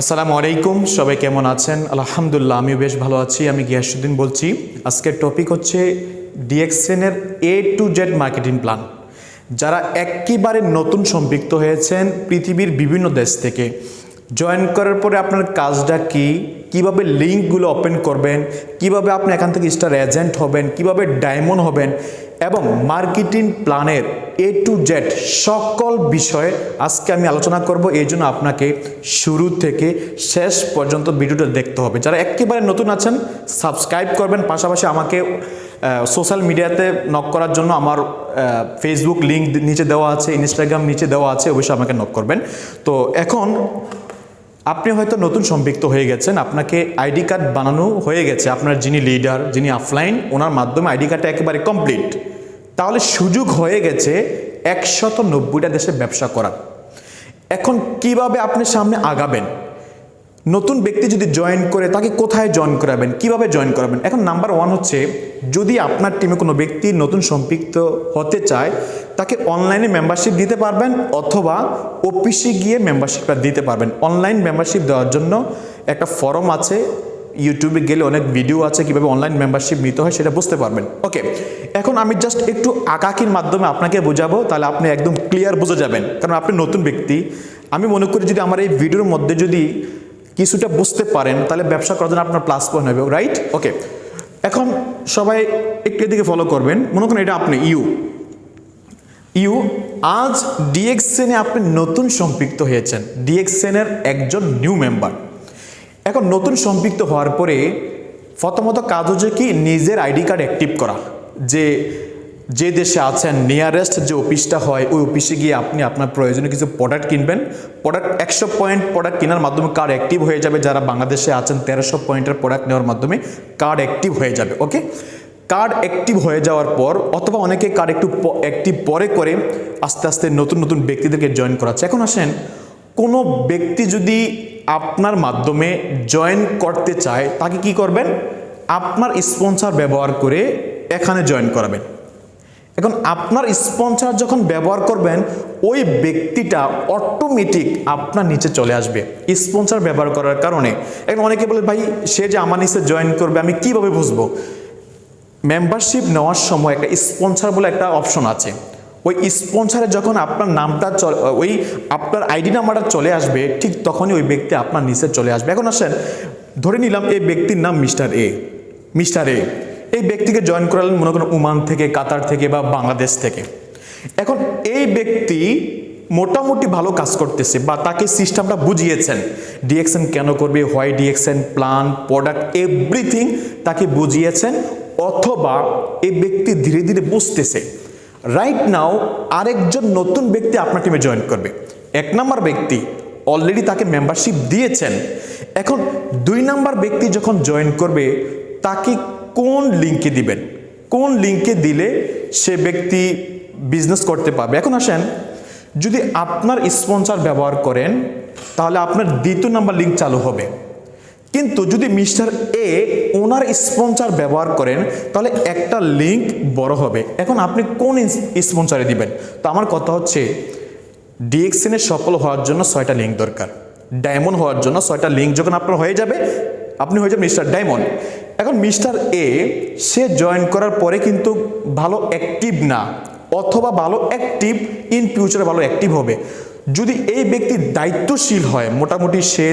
আসসালামু আলাইকুম, সবাই কেমন আছেন? আলহামদুলিল্লাহ, আমিও বেশ ভালো আছি। আমি গিয়াসুদ্দিন বলছি। আজকের টপিক হচ্ছে ডিএক্সএনের A to Z marketing plan যারা একেবারে নতুন সম্পৃক্ত হয়েছেন পৃথিবীর বিভিন্ন দেশ থেকে জয়েন করার পরে আপনার কাজটা কি? কীভাবে লিঙ্কগুলো ওপেন করবেন? কীভাবে আপনি এখান থেকে স্টার এজেন্ট হবেন? কীভাবে ডায়মন্ড হবেন? এবং মার্কেটিং প্ল্যানের এ টু জেড সকল বিষয়ে আজকে আমি আলোচনা করব। এই জন্য আপনাকে শুরু থেকে শেষ পর্যন্ত ভিডিওটা দেখতে হবে। যারা একেবারে নতুন আছেন, সাবস্ক্রাইব করবেন। পাশাপাশি আমাকে সোশ্যাল মিডিয়াতে নক করার জন্য আমার ফেসবুক লিঙ্ক নিচে দেওয়া আছে ইনস্টাগ্রাম নিচে দেওয়া আছে, অবশ্যই আমাকে নক করবেন। তো এখন, আপনি হয়তো নতুন সম্পৃক্ত হয়ে গেছেন, আপনাকে আইডি কার্ড বানানো হয়ে গেছে। আপনার যিনি লিডার যিনি অফলাইন ওনার মাধ্যমে আইডি কার্ডটা একেবারে কমপ্লিট তাহলে সুযোগ হয়ে গেছে একশত নব্বইটা দেশে ব্যবসা করার। এখন কীভাবে আপনি সামনে আগাবেন? নতুন ব্যক্তি যদি জয়েন করে, তাকে কোথায় জয়েন করাবেন? কীভাবে জয়েন করাবেন? এখন নাম্বার ওয়ান হচ্ছে, যদি আপনার টিমে কোনো ব্যক্তি নতুন সম্পৃক্ত হতে চায়, তাকে অনলাইনে মেম্বারশিপ দিতে পারবেন অথবা অফিসে গিয়ে মেম্বারশিপটা দিতে পারবেন। অনলাইন মেম্বারশিপ দেওয়ার জন্য একটা ফর্ম আছে ইউটিউবে গেলে অনেক ভিডিও আছে, কীভাবে অনলাইন মেম্বারশিপ নিতে হয় সেটা বুঝতে পারবেন। ওকে এখন আমি জাস্ট একটু আঁকাকির মাধ্যমে আপনাকে বোঝাবো, তাহলে আপনি একদম ক্লিয়ার বুঝে যাবেন। কারণ আপনি নতুন ব্যক্তি। আমি মনে করি যদি আমার এই ভিডিওর মধ্যে যদি কিছুটা বুঝতে পারেন, তাহলে ব্যবসা করার জন্য আপনার প্লাস পয়েন্ট হবে রাইট ওকে এখন সবাই একটু এদিকে ফলো করবেন। মনে করেন এটা আপনি ইউ ইউ আজ ডিএক্সএনে আপনি নতুন সম্পৃক্ত হয়েছেন। ডিএক্সএনের একজন নিউ মেম্বার এখন নতুন সম্পৃক্ত হওয়ার পরে প্রথমত কাজ হচ্ছে কি, নিজের আইডি কার্ড অ্যাক্টিভ করা। যে যে দেশে আছেন নিয়ারেস্ট যে অফিসটা হয়, ওই অফিসে গিয়ে আপনি আপনার প্রয়োজনীয় কিছু প্রোডাক্ট কিনবেন। প্রোডাক্ট একশো পয়েন্ট প্রোডাক্ট কেনার মাধ্যমে কার্ড অ্যাক্টিভ হয়ে যাবে। যারা বাংলাদেশে আছেন, তেরোশো পয়েন্টের প্রোডাক্ট নেওয়ার মাধ্যমে কার্ড অ্যাক্টিভ হয়ে যাবে ওকে কার্ড অ্যাক্টিভ হয়ে যাওয়ার পর, অথবা অনেকে কার্ড একটু অ্যাক্টিভ পরে করে, আস্তে আস্তে নতুন নতুন ব্যক্তিদেরকে জয়েন করাচ্ছে। এখন আসেন, কোনো ব্যক্তি যদি আপনার মাধ্যমে জয়েন করতে চায়, তাকে কি করবেন? আপনার স্পন্সর ব্যবহার করে এখানে জয়েন করাবেন। এখন আপনার স্পন্সর যখন ব্যবহার করবেন, ওই ব্যক্তিটা অটোমেটিক আপনার নিচে চলে আসবে স্পন্সর ব্যবহার করার কারণে। এখন অনেকে বলে, ভাই, সে যে আমার নিচে জয়েন করবে, আমি কীভাবে বুঝব? মেম্বারশিপ নেওয়ার সময় একটা স্পন্সর বলে একটা অপশন আছে। ওই স্পন্সরে যখন আপনার নামটা চলে, ওই আপনার আইডি নাম্বারটা চলে আসবে, ঠিক তখনই ওই ব্যক্তি আপনার নিচে চলে আসবে। এখন আসেন, ধরে নিলাম এই ব্যক্তির নাম মিস্টার এ মিস্টার এ। এই ব্যক্তিকে জয়েন করালেন মনে করেন ওমান থেকে, কাতার থেকে বা বাংলাদেশ থেকে। এখন এই ব্যক্তি মোটামুটি ভালো কাজ করতেছে বা তাকে সিস্টেমটা বুঝিয়েছেন। ডিএক্সএন কেন করবে why DXN plan product everything তাকে বুঝিয়েছেন, অথবা এই ব্যক্তি ধীরে ধীরে বুঝতেছে। রাইট নাও আরেকজন নতুন ব্যক্তি আপনার টিমে জয়েন করবে। এক নম্বর ব্যক্তি অলরেডি তাকে মেম্বারশিপ দিয়েছেন। এখন দুই নাম্বার ব্যক্তি যখন জয়েন করবে, তাকে কোন লিঙ্কে দিবেন? কোন লিঙ্কে দিলে সে ব্যক্তি বিজনেস করতে পারবে? এখন আসেন, যদি আপনার স্পন্সর ব্যবহার করেন, তাহলে আপনার দ্বিতীয় নাম্বার লিঙ্ক চালু হবে। কিন্তু যদি মিস্টার এ ওনার স্পন্সর ব্যবহার করেন, তাহলে একটা লিঙ্ক বড় হবে। এখন আপনি কোন স্পন্সরে দিবেন? তো আমার কথা হচ্ছে ডিএক্সএনের সফল হওয়ার জন্য ছয়টা লিঙ্ক দরকার। ডায়মন্ড হওয়ার জন্য ছয়টা লিঙ্ক যখন আপনার হয়ে যাবে, আপনি হয়ে যাবেন মিস্টার ডায়মন্ড। এখন মিস্টার এ, সে জয়েন করার পরে কিন্তু ভালো অ্যাক্টিভ না, অথবা ভালো অ্যাক্টিভ, ইন ফিউচারে ভালো অ্যাক্টিভ হবে। যদি এই ব্যক্তি দায়িত্বশীল হয়, মোটামুটি সে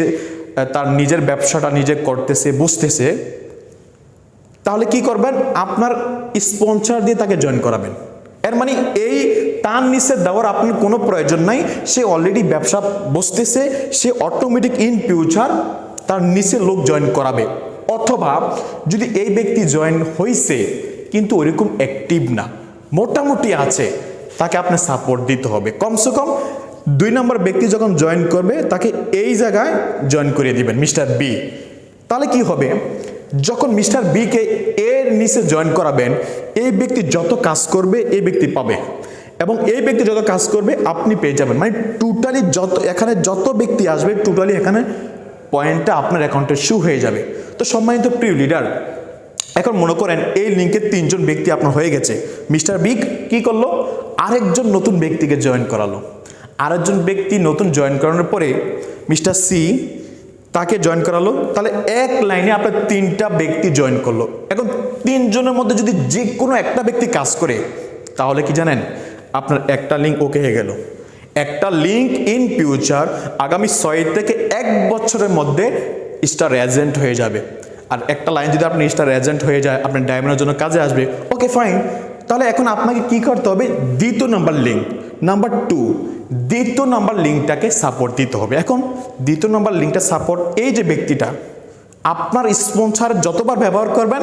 তার নিজের ব্যবসাটা নিজে করতেছে, বুঝতেছে, তাহলে কি করবেন? আপনার স্পন্সর দিয়ে তাকে জয়েন করাবেন। এর মানে এই তার নিচে দেওয়ার আপনার কোনো প্রয়োজন নাই। সে অলরেডি ব্যবসা বসতেছে, সে অটোমেটিক ইন ফিউচার তার নিচে লোক জয়েন করাবে। অথবা যদি এই ব্যক্তি জয়েন হয়েছে কিন্তু ওইরকম অ্যাক্টিভ না, মোটামুটি আছে, তাকে আপনার সাপোর্ট দিতে হবে। কমসে কম দুই নম্বর ব্যক্তি যখন জয়েন করবে, তাকে এই জায়গায় জয়েন করিয়ে দিবেন মিস্টার বি তাহলে কি হবে? যখন মিস্টার বিকে এর নিচে জয়েন করাবেন, এই ব্যক্তি যত কাজ করবে, এই ব্যক্তি পাবে। এবং এই ব্যক্তি যত কাজ করবে, আপনি পেয়ে যাবেন। মানে টোটালি যত, এখানে যত ব্যক্তি আসবে টোটালি এখানে পয়েন্টটা আপনার অ্যাকাউন্টে শু হয়ে যাবে। তো সম্মানিত প্রিয় লিডার এখন মনে করেন এই লিঙ্কে তিনজন ব্যক্তি আপনার হয়ে গেছে। মিস্টার বিগ কি করল? আরেকজন নতুন ব্যক্তিকে জয়েন করালো। আরেকজন ব্যক্তি নতুন জয়েন করানোর পরে মিস্টার সি তাকে জয়েন করালো। তাহলে এক লাইনে আপনার তিনটা ব্যক্তি জয়েন করল। এখন তিনজনের মধ্যে যদি যে কোনো একটা ব্যক্তি কাজ করে, তাহলে কি জানেন? আপনার একটা লিঙ্ক ওকে হয়ে গেল। একটা লিঙ্ক ইন ফিউচার আগামী ছয় থেকে এক বছরের মধ্যে স্টার এজেন্ট হয়ে যাবে। আর একটা লাইন যদি আপনি স্টার এজেন্ট হয়ে যায়, আপনার ডায়মন্ডের জন্য কাজে আসবে ওকে ফাইন তাহলে এখন আপনাকে কি করতে হবে? দ্বিতীয় নাম্বার লিঙ্ক নাম্বার টু দ্বিতীয় নাম্বার লিঙ্কটাকে সাপোর্ট দিতে হবে। এখন দ্বিতীয় নাম্বার লিঙ্কটা সাপোর্ট এই যে ব্যক্তিটা, আপনার স্পন্সার যতবার ব্যবহার করবেন,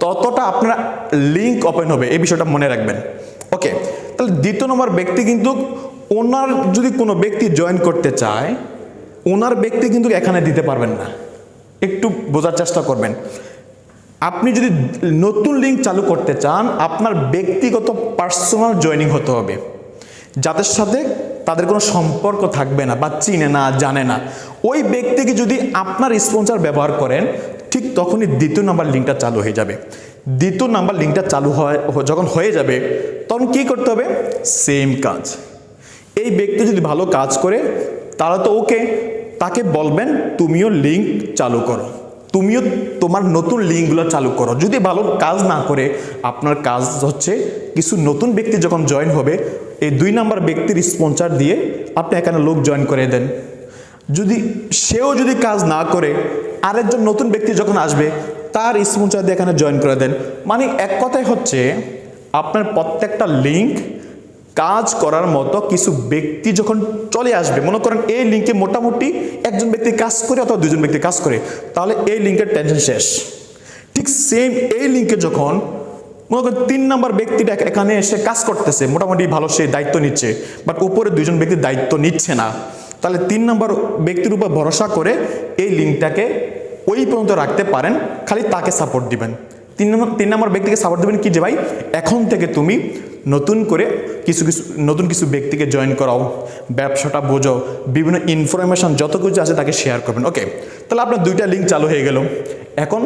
ততটা আপনার লিঙ্ক ওপেন হবে। এই বিষয়টা মনে রাখবেন। ওকে তাহলে দ্বিতীয় নম্বর ব্যক্তি কিন্তু ওনার যদি কোনো ব্যক্তি জয়েন করতে চায়, ওনার ব্যক্তি কিন্তু এখানে দিতে পারবেন না। একটু বোঝার চেষ্টা করবেন। আপনি যদি নতুন লিঙ্ক চালু করতে চান, আপনার ব্যক্তিগত পার্সোনাল জয়েনিং হতে হবে। যাদের সাথে তাদের কোনো সম্পর্ক থাকবে না বা চিনে না, জানে না। ওই ব্যক্তিকে যদি আপনার স্পন্সর ব্যবহার করেন, ঠিক তখনই দ্বিতীয় নাম্বার লিঙ্কটা চালু হয়ে যাবে। দ্বিতীয় নাম্বার লিঙ্কটা চালু হয় যখন হয়ে যাবে, তখন কি করতে হবে? সেম কাজ। এই ব্যক্তি যদি ভালো কাজ করে, তাহলে তো ওকে তাকে বলবেন, তুমিও লিঙ্ক চালু করো। তুমিও তোমার নতুন লিঙ্কগুলো চালু করো। যদি ভালো কাজ না করে, আপনার কাজ হচ্ছে কিছু নতুন ব্যক্তি যখন জয়েন হবে, এই দুই নাম্বার ব্যক্তির স্পন্সার দিয়ে আপনি এখানে লোক জয়েন করে দেন। যদি সেও যদি কাজ না করে, আরেকজন নতুন ব্যক্তি যখন আসবে, তার স্পন্সার দিয়ে এখানে জয়েন করে দেন। মানে এক কথায় হচ্ছে, আপনার প্রত্যেকটা লিঙ্ক কাজ করার মতো কিছু ব্যক্তি যখন চলে আসবে, মনে করেন এই লিঙ্কে মোটামুটি একজন ব্যক্তি কাজ করে অথবা দুজন ব্যক্তি কাজ করে, তাহলে এই লিঙ্কের টেনশন শেষ। ঠিক সেম এই লিঙ্কে যখন, মনে করেন তিন নাম্বার ব্যক্তিটা এখানে এসে কাজ করতেছে, মোটামুটি ভালো সে দায়িত্ব নিচ্ছে বাট উপরে দুজন ব্যক্তি দায়িত্ব নিচ্ছে না। তাহলে তিন নম্বর ব্যক্তির উপর ভরসা করে এই লিঙ্কটাকে ওই পর্যন্ত রাখতে পারেন, খালি তাকে সাপোর্ট দিবেন। তিন নম্বর তিন নম্বর ব্যক্তিকে সাপোর্ট দেবেন কি যে ভাই, এখন থেকে তুমি নতুন করে কিছু কিছু, নতুন কিছু ব্যক্তিকে জয়েন করাও, ব্যবসাটা বোঝো বিভিন্ন ইনফরমেশন যত কিছু আছে তাকে শেয়ার করবেন। ওকে তাহলে আপনার দুইটা লিঙ্ক চালু হয়ে গেল। এখন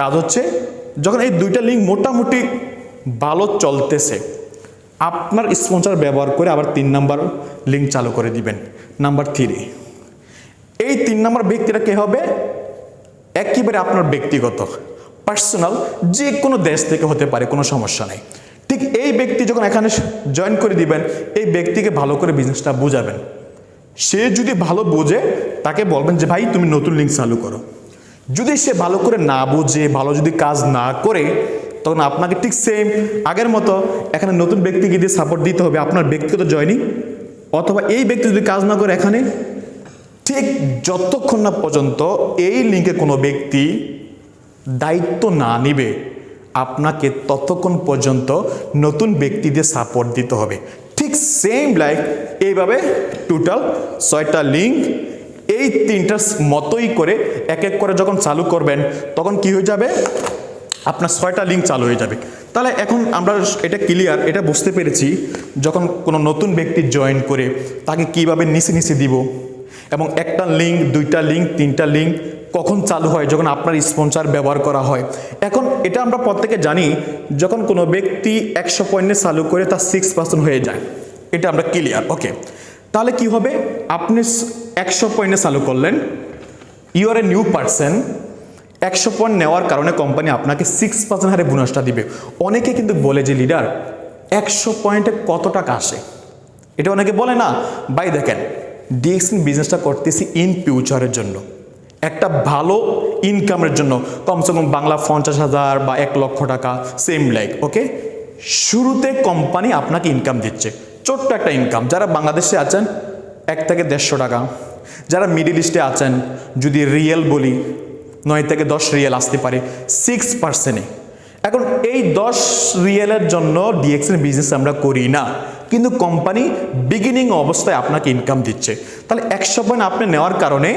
কাজ হচ্ছে, যখন এই দুইটা লিঙ্ক মোটামুটি ভালো চলতেছে, আপনার স্পন্সর ব্যবহার করে আবার তিন নাম্বার লিঙ্ক চালু করে দিবেন। নাম্বার থ্রি এই তিন নাম্বার ব্যক্তিটা কে হবে? একেবারে আপনার ব্যক্তিগত। পার্সোনাল যে কোনো দেশ থেকে হতে পারে, কোনো সমস্যা নেই। ঠিক এই ব্যক্তি যখন এখানে জয়েন করে দিবেন, এই ব্যক্তিকে ভালো করে বিজনেসটা বোঝাবেন। সে যদি ভালো বোঝে, তাকে বলবেন যে, ভাই, তুমি নতুন লিঙ্ক চালু করো। যদি সে ভালো করে না বোঝে, ভালো যদি কাজ না করে, তখন আপনাকে ঠিক সেম আগের মতো এখানে নতুন ব্যক্তিকে দিয়ে সাপোর্ট দিতে হবে, আপনার ব্যক্তিগত জয়নিং অথবা এই ব্যক্তি যদি কাজ না করে এখানে, ঠিক যতক্ষণ না পর্যন্ত এই লিঙ্কে কোনো ব্যক্তি দায়িত্ব না নিবে, আপনাকে ততক্ষণ পর্যন্ত নতুন ব্যক্তিদের সাপোর্ট দিতে হবে। ঠিক সেম লাইক এইভাবে টোটাল ছয়টা লিঙ্ক এই তিনটার মতোই করে এক এক করে যখন চালু করবেন, তখন কি হয়ে যাবে? আপনার ছয়টা লিঙ্ক চালু হয়ে যাবে। তাহলে এখন আমরা এটা ক্লিয়ার এটা বুঝতে পেরেছি, যখন কোনো নতুন ব্যক্তি জয়েন করে, তাকে কীভাবে নিচে নিচে দিব? এবং একটা লিঙ্ক দুইটা লিঙ্ক তিনটা লিঙ্ক কখন চালু হয়, যখন আপনার স্পন্সার ব্যবহার করা হয়। এখন এটা আমরা প্রত্যেকে জানি, যখন কোনো ব্যক্তি একশো পয়েন্টে চালু করে তার সিক্স পার্সেন্ট হয়ে যায়। এটা আমরা ক্লিয়ার ওকে তাহলে কি হবে? আপনি একশো পয়েন্টে চালু করলেন you are a new person একশো পয়েন্ট নেওয়ার কারণে কোম্পানি আপনাকে সিক্স পার্সেন্ট হারে বোনাসটা দিবে। অনেকে কিন্তু বলে যে, লিডার, একশো পয়েন্টে কত টাকা আসে? এটা অনেকে বলে না। বাই দেখেন ডিএক্সিন বিজনেসটা করতেছি ইন ফিউচারের জন্য। একটা ভালো ইনকামের জন্য কমসে কম বাংলা পঞ্চাশ হাজার বা এক লক্ষ টাকা সেম লাইক ওকে শুরুতে কোম্পানি আপনাকে ইনকাম দিচ্ছে। ছোট্ট একটা ইনকাম যারা বাংলাদেশে আছেন, এক থেকে দেড়শো টাকা। যারা মিডিল ইস্টে আছেন, যদি রিয়েল বলি, নয় থেকে দশ রিয়েল আসতে পারে সিক্স পার্সেন্টে এখন এই দশ রিয়েলের জন্য ডিএক্সের বিজনেস আমরা করি না। কিন্তু কোম্পানি বিগিনিং অবস্থায় আপনাকে ইনকাম দিচ্ছে। তাহলে একশো পয়েন্ট আপনি নেওয়ার কারণে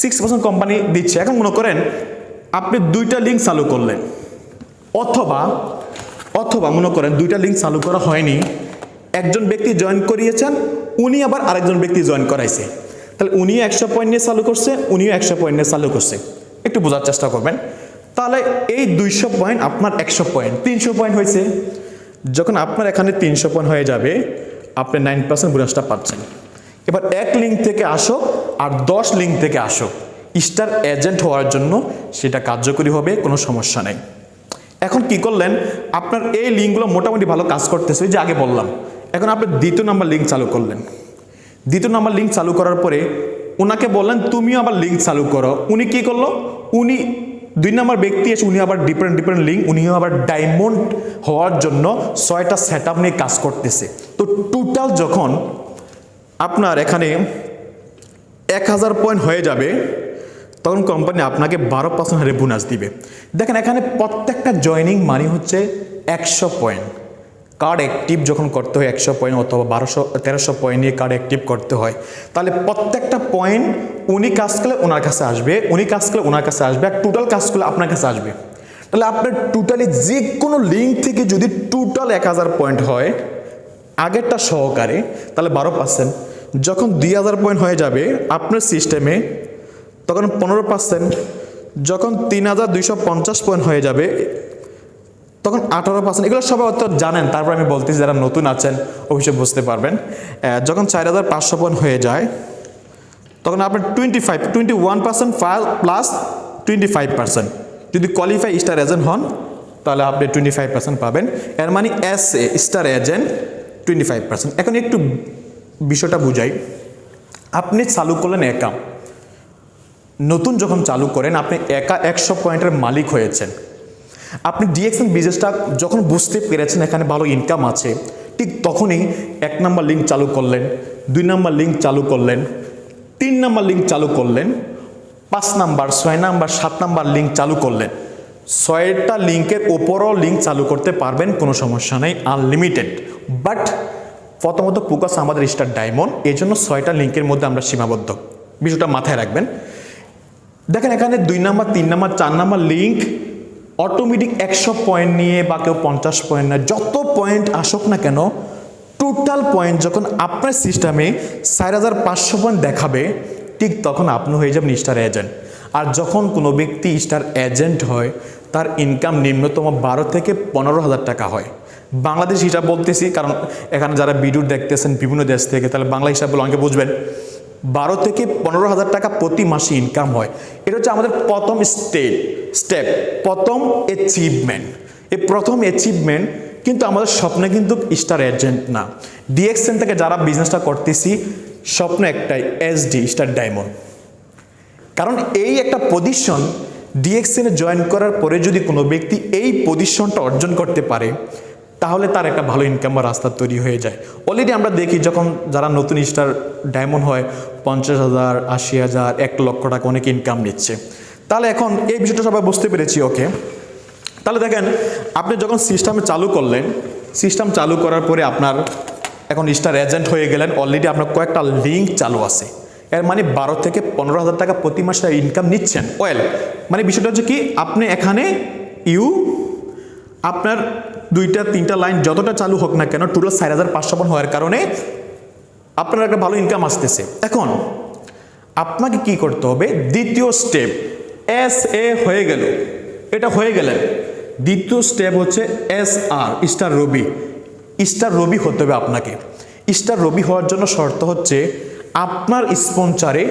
সিক্স পার্সেন্ট কোম্পানি দিচ্ছে। এখন মনে করেন আপনি দুইটা লিঙ্ক চালু করলেন। অথবা অথবা মনে করেন দুইটা লিঙ্ক চালু করা হয়নি। একজন ব্যক্তি জয়েন করিয়েছেন, উনি আবার আরেকজন ব্যক্তি জয়েন করাইছে। তাহলে উনিও একশো পয়েন্ট নিয়ে চালু করছে, উনিও একশো পয়েন্ট নিয়ে চালু করছে। একটু বোঝার চেষ্টা করবেন। তাহলে এই দুইশো পয়েন্ট আপনার একশো পয়েন্ট তিনশো পয়েন্ট হয়েছে। যখন আপনার এখানে তিনশো পয়েন্ট হয়ে যাবে, আপনি নাইন পার্সেন্ট বোনাসটা পাচ্ছেন। এবার এক লিঙ্ক থেকে আসো আর দশ লিঙ্ক থেকে আসো। স্টার এজেন্ট হওয়ার জন্য সেটা কার্যকরী হবে, কোনো সমস্যা নেই। এখন কি করলেন? আপনার এই লিঙ্কগুলো মোটামুটি ভালো কাজ করতেছে যে আগে বললাম। এখন আপনি দ্বিতীয় নাম্বার লিঙ্ক চালু করলেন। দ্বিতীয় নাম্বার লিঙ্ক চালু করার পরে ওনাকে বললেন, তুমিও আবার লিঙ্ক চালু করো। উনি কি করল? উনি দুই নাম্বার ব্যক্তি এসে উনি আবার ডিফারেন্ট ডিফারেন্ট লিঙ্ক উনিও আবার ডায়মন্ড হওয়ার জন্য ছয়টা সেট নিয়ে কাজ করতেছে। তো টোটাল যখন আপনার এখানে এক হাজার পয়েন্ট হয়ে যাবে, তখন কোম্পানি আপনাকে বারো পার্সেন্ট হারে বোনাস দিবে। দেখেন, এখানে প্রত্যেকটা জয়নিং মানি হচ্ছে একশো পয়েন্ট কার্ড অ্যাক্টিভ যখন করতে হয় একশো পয়েন্ট অথবা বারোশো, তেরোশো পয়েন্ট নিয়ে কার্ড অ্যাক্টিভ করতে হয়। তাহলে প্রত্যেকটা পয়েন্ট উনি কাজ করলে ওনার কাছে আসবে, উনি কাজ করলে ওনার কাছে আসবে, আর টোটাল কাজ করলে আপনার কাছে আসবে। তাহলে আপনার টোটালি যে কোনো লিঙ্ক থেকে যদি টোটাল এক হাজার পয়েন্ট হয় আগেরটা সহকারে, তাহলে বারো পার্সেন্ট যখন দুই হাজার পয়েন্ট হয়ে যাবে আপনার সিস্টেমে তখন পনেরো পার্সেন্ট যখন তিন হাজার দুইশো পঞ্চাশ পয়েন্ট হয়ে যাবে, তখন আঠারো পার্সেন্ট এগুলো সবাই অত জানেন, তারপর আমি বলতেছি যারা নতুন আছেন, অবশ্যই বুঝতে পারবেন। যখন চার হাজার পাঁচশো পয়েন্ট হয়ে যায়, তখন আপনার twenty five twenty one percent plus twenty five percent যদি কোয়ালিফাই স্টার এজেন্ট হন, তাহলে আপনি টোয়েন্টি ফাইভ পার্সেন্ট পাবেন। এর মানে S A star agent twenty five percent এখন একটু বিষয়টা বুঝাই। আপনি চালু করলেন একা। নতুন যখন চালু করেন, আপনি একা একশো পয়েন্টের মালিক হয়েছেন। আপনি ডিএক্সএন বিজনেসটা যখন বুঝতে পেরেছেন এখানে ভালো ইনকাম আছে, ঠিক তখনই এক নম্বর লিঙ্ক চালু করলেন, দুই নম্বর লিঙ্ক চালু করলেন, তিন নম্বর লিঙ্ক চালু করলেন, পাঁচ নাম্বার, ছয় নাম্বার, সাত নাম্বার লিঙ্ক চালু করলেন। ছয়টা লিঙ্কের ওপরও লিঙ্ক চালু করতে পারবেন, কোনো সমস্যা নেই আনলিমিটেড বাট প্রথমত ফোকাস আমাদের স্টার ডায়মন্ড এই জন্য ছয়টা লিঙ্কের মধ্যে আমরা সীমাবদ্ধ। বিষয়টা মাথায় রাখবেন। দেখেন এখানে দুই নাম্বার, তিন নাম্বার, চার নাম্বার লিঙ্ক অটোমেটিক একশো পয়েন্ট নিয়ে বা কেউ পঞ্চাশ পয়েন্ট না, যত পয়েন্ট আসুক না কেন টোটাল পয়েন্ট যখন আপনার সিস্টেমে চার হাজার পাঁচশো পয়েন্ট দেখাবে, ঠিক তখন আপনি হয়ে যাবেন স্টার এজেন্ট আর যখন কোনো ব্যক্তি স্টার এজেন্ট হয় তার ইনকাম নিম্নতম বারো থেকে পনেরো হাজার টাকা হয়। বাংলাদেশ হিসাব বলতেছি, কারণ এখানে যারা ভিডিও দেখতেছেন বিভিন্ন দেশ থেকে, তাহলে বাংলা হিসাব বলে অনেকে বুঝবেন, বারো থেকে পনেরো হাজার টাকা প্রতি মাসে ইনকাম হয়। এটা হচ্ছে আমাদের প্রথম স্টেপ স্টেপ প্রথম অ্যাচিভমেন্ট এই প্রথম অ্যাচিভমেন্ট কিন্তু আমাদের স্বপ্নে কিন্তু স্টার এজেন্ট না। ডিএক্সএন থেকে যারা বিজনেসটা করতেছি, স্বপ্ন একটাই এসডি স্টার ডায়মন্ড কারণ এই একটা পজিশন ডিএক্সএনে জয়েন করার পরে যদি কোনো ব্যক্তি এই পজিশনটা অর্জন করতে পারে, তাহলে তার একটা ভালো ইনকামের রাস্তা তৈরি হয়ে যায়। অলরেডি আমরা দেখি যখন যারা নতুন স্টার ডায়মন্ড হয়, পঞ্চাশ হাজার, আশি হাজার, এক লক্ষ টাকা অনেক ইনকাম নিচ্ছে। তাহলে এখন এই বিষয়টা সবাই বুঝতে পেরেছি ওকে তাহলে দেখেন, আপনি যখন সিস্টেমে চালু করলেন সিস্টেম চালু করার পরে আপনার এখন স্টার এজেন্ট হয়ে গেলেন অলরেডি আপনার কয়েকটা লিঙ্ক চালু আছে। এর মানে বারো থেকে পনেরো হাজার টাকা প্রতি মাসে ইনকাম নিচ্ছেন। ওয়েল মানে বিষয়টা হচ্ছে কি, আপনি এখানে ইউ আপনার দুইটা, তিনটা লাইন যতটা চালু হোক না কেন টোটাল চার হাজার পাঁচশো হওয়ার কারণে আপনার একটা ভালো ইনকাম আসতেছে। এখন, আপনাকে কি করতে হবে? দ্বিতীয় স্টেপ এস এ হয়ে গেল। এটা হয়ে গেলেন দ্বিতীয় স্টেপ হচ্ছে S R star ruby star ruby হতে হবে আপনাকে। স্টার রবি হওয়ার জন্য শর্ত হচ্ছে আপনার স্পন্সারে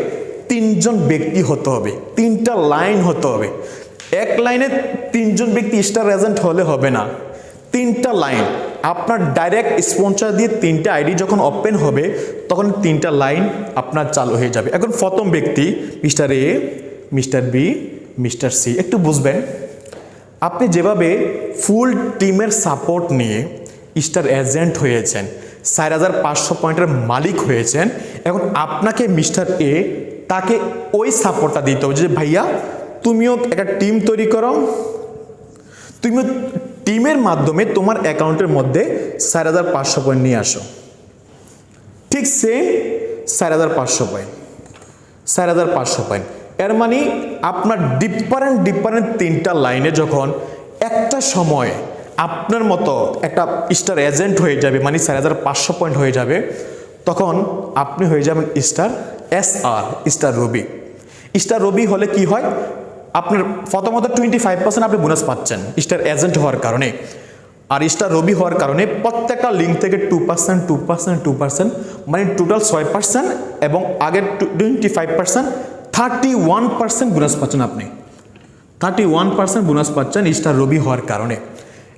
তিনজন ব্যক্তি হতে হবে, তিনটা লাইন হতে হবে। এক লাইনে তিনজন ব্যক্তি স্টার এজেন্ট হলে হবে না। তিনটা লাইন, আপনার ডাইরেক্ট স্পন্সর দিয়ে তিনটা আইডি যখন ওপেন হবে, তখন তিনটা লাইন আপনার চালু হয়ে যাবে। এখন প্রথম ব্যক্তি, mister A, mister B, mister C, একটু বুঝবেন? আপনি যেভাবে ফুল টিমের সাপোর্ট নিয়ে স্টার এজেন্ট হয়েছেন চার হাজার পাঁচশো পয়েন্টের মালিক হয়েছেন। এখন আপনাকে মিস্টার এ তাকে ওই সাপোর্টটা দিতে হবে যে, ভাইয়া, তুমিও একটা টিম তৈরি করো। তুমি টিমের মাধ্যমে তোমার অ্যাকাউন্টের মধ্যে চার হাজার পাঁচশো পয়েন্ট নিয়ে আসো। ঠিক সেম চার হাজার পাঁচশো পয়েন্ট। চার হাজার পাঁচশো পয়েন্ট। এর মানে আপনার ডিফারেন্ট ডিফারেন্ট তিনটা লাইনে যখন একটা সময় আপনার মতো একটা স্টার এজেন্ট হয়ে যাবে মানে চার হাজার পাঁচশো পয়েন্ট হয়ে যাবে, তখন আপনি হয়ে যাবেন star S R star ruby star ruby হলে কি হয়? আপনার প্রথমত টোয়েন্টি ফাইভ পার্সেন্ট আপনি বোনাস পাচ্ছেন স্টার এজেন্ট হওয়ার কারণে। আর স্টার রবি হওয়ার কারণে প্রত্যেকটা লিঙ্ক থেকে two percent two percent two percent মানে টোটাল ছয় পার্সেন্ট এবং আগের twenty five percent thirty one percent bonus পাচ্ছেন আপনি। থার্টি ওয়ান পার্সেন্ট বোনাস পাচ্ছেন স্টার রবি হওয়ার কারণে।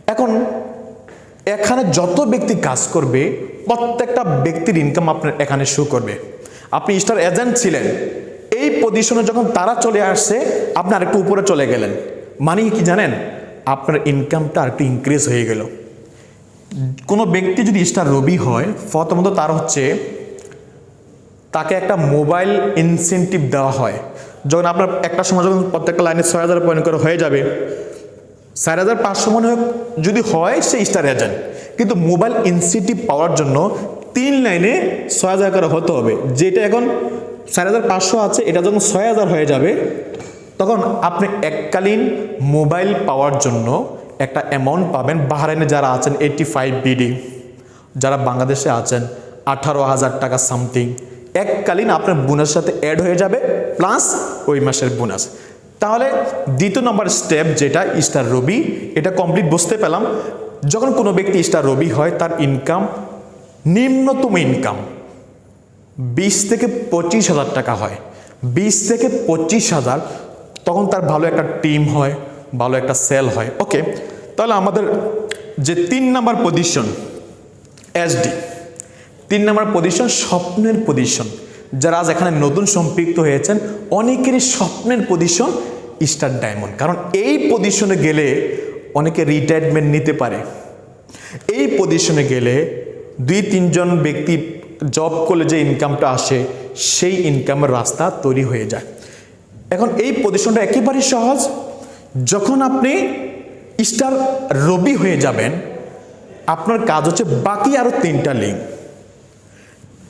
এখন, এখানে যত ব্যক্তি কাজ করবে, প্রত্যেকটা ব্যক্তির ইনকাম আপনার এখানে শো করবে। আপনি স্টার এজেন্ট ছিলেন, এই পজিশনে যখন তারা চলে আসছে, আপনি আরেকটু উপরে চলে গেলেন। মানে কি জানেন? আপনার ইনকামটা আরেকটু ইনক্রিজ হয়ে গেল। কোনো ব্যক্তি যদি স্টার রবি হয়, প্রথমত তার হচ্ছে, তাকে একটা মোবাইল ইনসেন্টিভ দেওয়া হয়। যখন আপনার একটা সময় যখন প্রত্যেকটা লাইনে ছয় হাজার পয়েন্ট করে হয়ে যাবে চার হাজার পাঁচশো মনে হয় যদি হয় সে স্টার এজেন্ট কিন্তু মোবাইল ইনসেন্টিভ পাওয়ার জন্য তিন লাইনে ছয় হাজার করে হতে হবে। যেটা এখন চার হাজার পাঁচশো আছে, এটা যখন ছয় হাজার হয়ে যাবে, তখন আপনি এককালীন মোবাইল পাওয়ার জন্য একটা অ্যামাউন্ট পাবেন। বাহারাইনে যারা আছেন এইটটি ফাইভ বিডি যারা বাংলাদেশে আছেন, আঠারো হাজার টাকা সামথিং এককালীন আপনার বোনাসের সাথে অ্যাড হয়ে যাবে প্লাস ওই মাসের বোনাস তাহলে দ্বিতীয় নম্বর স্টেপ যেটা স্টার রবি, এটা কমপ্লিট বুঝতে পেলাম। যখন কোনো ব্যক্তি স্টার রবি হয়, তার ইনকাম নিম্নতম ইনকাম বিশ থেকে পঁচিশ হাজার টাকা হয়। বিশ থেকে পঁচিশ হাজার, তখন তার ভালো একটা টিম হয়, ভালো একটা সেল হয়। ওকে তাহলে আমাদের যে তিন নাম্বার পজিশন এসডি তিন নাম্বার পজিশন স্বপ্নের পজিশন যারা আজ এখানে নতুন সম্পৃক্ত হয়েছেন, অনেকেরই স্বপ্নের পজিশন স্টার ডায়মন্ড কারণ এই পজিশনে গেলে অনেকে রিটায়ারমেন্ট নিতে পারে। এই পজিশনে গেলে দুই, তিনজন ব্যক্তি জব করলে যে ইনকামটা আসে, সেই ইনকামের রাস্তা তৈরি হয়ে যায়। এখন এই পজিশনটা একেবারেই সহজ। যখন আপনি স্টার রবি হয়ে যাবেন, আপনার কাজ হচ্ছে বাকি আরও তিনটা লিঙ্ক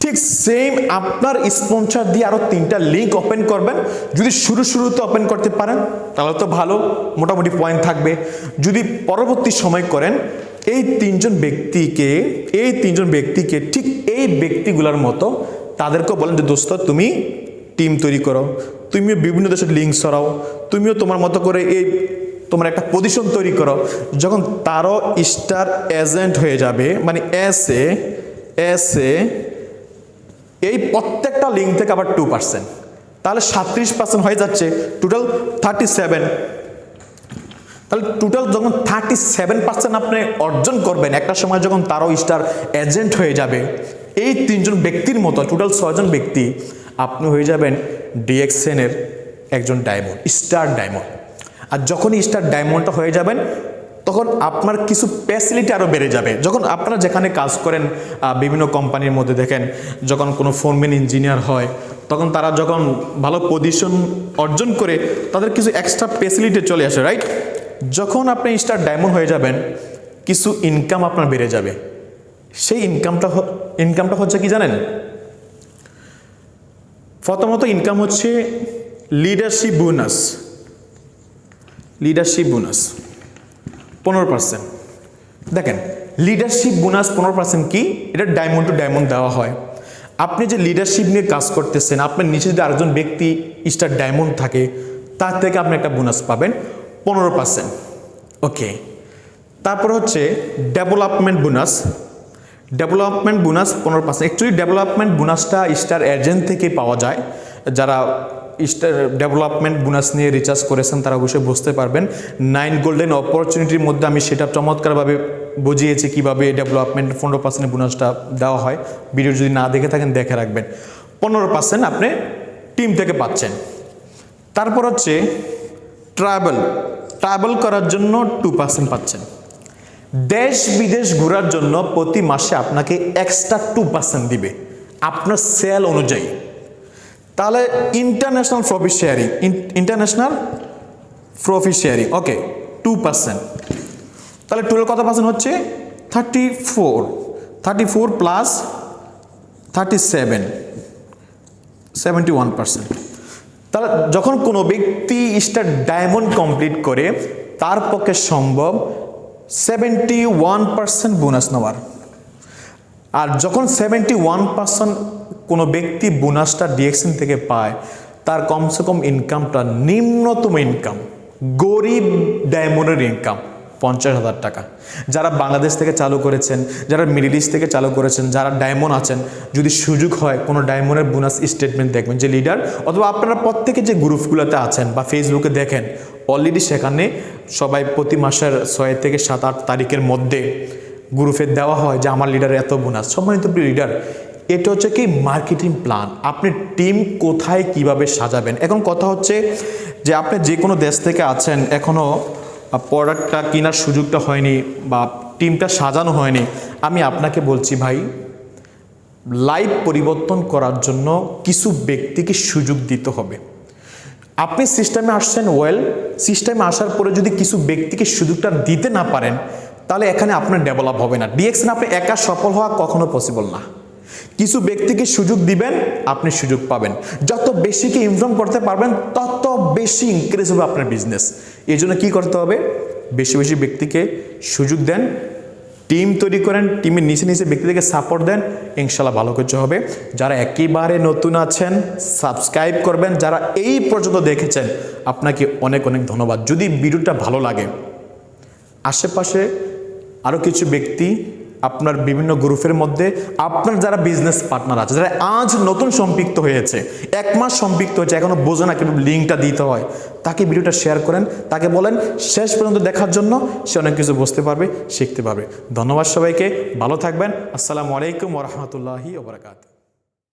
ঠিক সেম আপনার স্পন্সর দিয়ে আরও তিনটা লিঙ্ক ওপেন করবেন। যদি শুরু শুরুতে ওপেন করতে পারেন, তাহলে তো ভালো, মোটামুটি পয়েন্ট থাকবে। যদি পরবর্তী সময় করেন, এই তিনজন ব্যক্তিকে, এই তিনজন ব্যক্তিকে ঠিক এই ব্যক্তিগুলোর মতো তাদেরকেও বলেন যে, দোস্ত, তুমি টিম তৈরি করো, তুমিও বিভিন্ন দেশের লিঙ্ক সরাও, তুমিও তোমার মতো করে এই তোমার একটা পজিশন তৈরি করো। যখন তারও স্টার এজেন্ট হয়ে যাবে মানে এস এস এ এই প্রত্যেকটা লিঙ্ক থেকে আবার টু পার্সেন্ট তাহলে সাত্রিশ পার্সেন্ট হয়ে যাচ্ছে টোটাল থার্টি সেভেন তাহলে টোটাল যখন থার্টি সেভেন পার্সেন্ট আপনি অর্জন করবেন, একটা সময় যখন তারও স্টার এজেন্ট হয়ে যাবে, এই তিনজন ব্যক্তির মতো টোটাল ছয়জন ব্যক্তি, আপনি হয়ে যাবেন ডিএক্সএনের একজন ডায়মন্ড স্টার ডায়মন্ড আর যখনই স্টার ডায়মন্ডটা হয়ে যাবেন তখন আপনার কিছু ফ্যাসিলিটি আরও বেড়ে যাবে। যখন আপনারা যেখানে কাজ করেন বিভিন্ন কোম্পানির মধ্যে দেখেন, যখন কোনো ফোনম্যান ইঞ্জিনিয়ার হয়, তখন তারা যখন ভালো পজিশন অর্জন করে, তাদের কিছু এক্সট্রা ফেসিলিটি চলে আসে রাইট যখন আপনি স্টার ডায়মন্ড হয়ে যাবেন, কিছু ইনকাম আপনার বেড়ে যাবে। সেই ইনকামটা ইনকামটা হচ্ছে কি জানেন? প্রথমত ইনকাম হচ্ছে লিডারশিপ বোনাস লিডারশিপ বোনাস পনেরো পার্সেন্ট দেখেন লিডারশিপ বোনাস পনেরো পার্সেন্ট কি? এটা ডায়মন্ড টু ডায়মন্ড দেওয়া হয়। আপনি যে লিডারশিপ নিয়ে কাজ করতেছেন, আপনার নিচে যদি আরেকজন ব্যক্তি স্টার ডায়মন্ড থাকে, তার থেকে আপনি একটা বোনাস পাবেন পনেরো পার্সেন্ট ওকে, তারপর হচ্ছে ডেভেলপমেন্ট বোনাস ডেভেলপমেন্ট বোনাস পনেরো পার্সেন্ট অ্যাকচুয়ালি ডেভেলপমেন্ট বোনাসটা স্টার এজেন্ট থেকে পাওয়া যায়। যারা ডেভেলপমেন্ট বোনাস নিয়ে রিচার্জ করেছেন, তারা অবশ্যই বুঝতে পারবেন। নাইন গোল্ডেন অপরচুনিটির মধ্যে আমি সেটা চমৎকারভাবে বুঝিয়েছি, কীভাবে ডেভেলপমেন্ট পনেরো পার্সেন্ট বোনাসটা দেওয়া হয়। ভিডিও যদি না দেখে থাকেন, দেখে রাখবেন। পনেরো পার্সেন্ট আপনি টিম থেকে পাচ্ছেন। তারপর হচ্ছে ট্রাভেল ট্রাভেল করার জন্য টু পার্সেন্ট পাচ্ছেন। দেশ বিদেশ ঘোরার জন্য প্রতি মাসে আপনাকে এক্সট্রা টু পার্সেন্ট দিবে। আপনার সেল অনুযায়ী। তাহলে international profit sharing international profit sharing okay two percent তাহলে টোটাল কত পার্সেন্ট হচ্ছে? Thirty four thirty four plus thirty seven seventy one percent তাহলে যখন কোনো ব্যক্তি স্টার ডায়মন্ড কমপ্লিট করে, তার পক্ষে সম্ভব সেভেন্টি ওয়ান পার্সেন্ট বোনাস নেওয়ার। আর যখন সেভেন্টি ওয়ান পার্সেন্ট কোনো ব্যক্তি বোনাসটা ডিএক্সএন থেকে পায়, তার কমসে কম ইনকামটা নিম্নতম ইনকাম গরিব ডায়মন্ডের ইনকাম পঞ্চাশ হাজার টাকা। যারা বাংলাদেশ থেকে চালু করেছেন, যারা মিডিল ইস্ট থেকে চালু করেছেন, যারা ডায়মন্ড আছেন, যদি সুযোগ হয় কোনো ডায়মন্ডের বোনাস স্টেটমেন্ট দেখবেন যে লিডার অথবা আপনারা প্রত্যেকে যে গ্রুপগুলোতে আছেন বা ফেসবুকে দেখেন অলরেডি সেখানে সবাই প্রতি মাসের ছয় থেকে সাত, আট তারিখের মধ্যে গ্রুপে দেওয়া হয় যে আমার লিডার এত বোনাস সম্মানিত লিডার এটা হচ্ছে কি মার্কেটিং প্ল্যান আপনি টিম কোথায় কীভাবে সাজাবেন? এখন কথা হচ্ছে যে আপনি যে কোনো দেশ থেকে আছেন এখনও প্রোডাক্টটা কেনার সুযোগটা হয়নি বা টিমটা সাজানো হয়নি। আমি আপনাকে বলছি ভাই লাইফ পরিবর্তন করার জন্য কিছু ব্যক্তিকে সুযোগ দিতে হবে। আপনি সিস্টেমে আসছেন ওয়েল সিস্টেমে আসার পরে যদি কিছু ব্যক্তিকে সুযোগটা দিতে না পারেন, তাহলে এখানে আপনার ডেভেলপ হবে না। ডিএক্সএন আপনি একা সফল হওয়া কখনো পসিবল না। কিছু ব্যক্তিকে সুযোগ দিবেন, আপনি সুযোগ পাবেন। যত বেশিকে ইনফর্ম করতে পারবেন, তত বেশি ইনক্রিজ হবে আপনার বিজনেস এই জন্য কী করতে হবে? বেশি বেশি ব্যক্তিকে সুযোগ দেন টিম তৈরি করেন টিমের নিচে নিচে ব্যক্তিদেরকে সাপোর্ট দেন ইনশাল্লাহ ভালো কিছু হবে। যারা একেবারে নতুন আছেন সাবস্ক্রাইব করবেন। যারা এই পর্যন্ত দেখেছেন, আপনাকে অনেক অনেক ধন্যবাদ। যদি ভিডিওটা ভালো লাগে, আশেপাশে আরও কিছু ব্যক্তি আপনার বিভিন্ন গ্রুপের মধ্যে আপনার যারা বিজনেস পার্টনার আছে, যারা আজ নতুন সম্পৃক্ত হয়েছে, এক মাস সম্পৃক্ত হয়েছে, এখনও বোঝে না কিন্তু লিঙ্কটা দিতে হয়, তাকে ভিডিওটা শেয়ার করেন, তাকে বলেন, শেষ পর্যন্ত দেখার জন্য সে অনেক কিছু বুঝতে পারবে, শিখতে পারবে। ধন্যবাদ সবাইকে, ভালো থাকবেন, আসসালামু আলাইকুম ওরহমতুল্লাহি ওবরাকাত